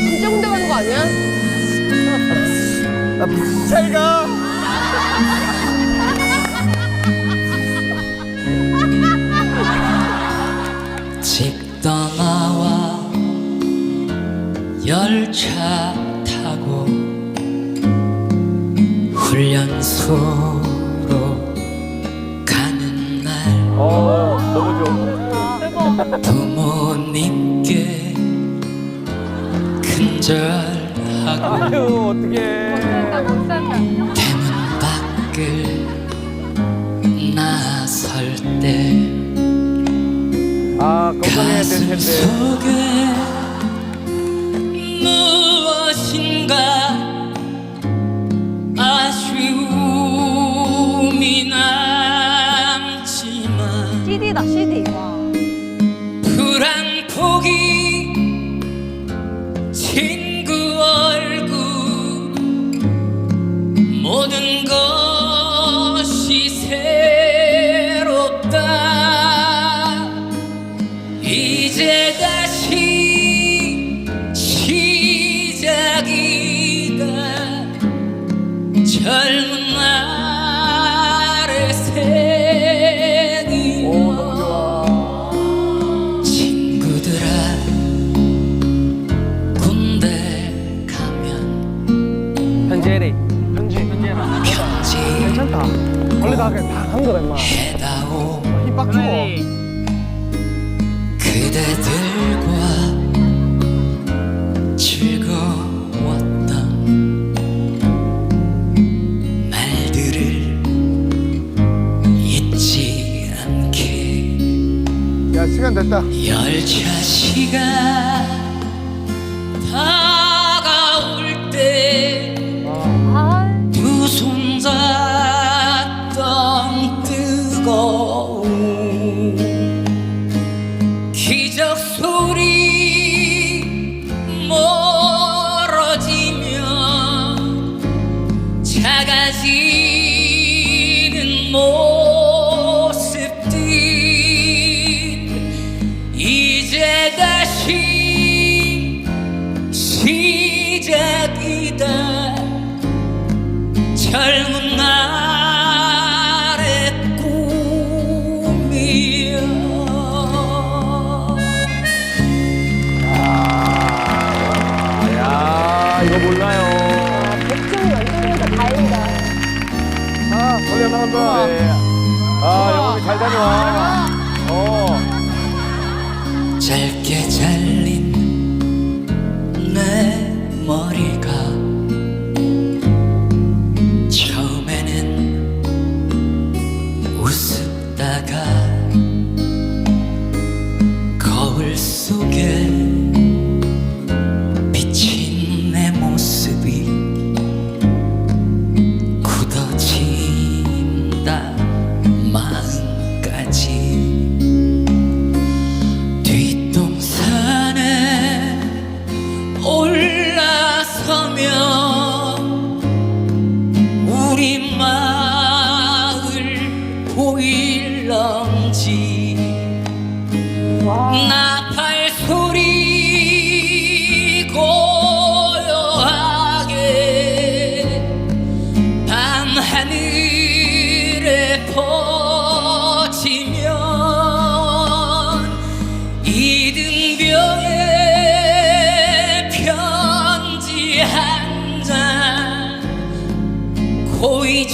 이거 진짜 군대 가는 거 아니야? 잘 가. 집 떠나와 열차 타고 훈련소로 가는 날 어, 너무 좋아. 부 아유, 어떡해. 대문 밖을 나설 때 아, 건강해야 될 가슴 텐데. 속에 젊은 날의 좋아. 친구들아 군대 가면 현재리. 현지. 현재라. 편지 괜찮다. 원래 다, 다한 거다, 임마. 해다오 힘 빡 주고. 그대 시간 됐다. 열차 시간 다가올 때 두 손 잡던 뜨거움 젊은 날의 꿈이여 야, 이거 몰라요. 백종이 완전해서 다행이다. 아, 원래 나간다. 아, 영원히 잘 다녀와. 어. 짧게 잘린 내 머리 고이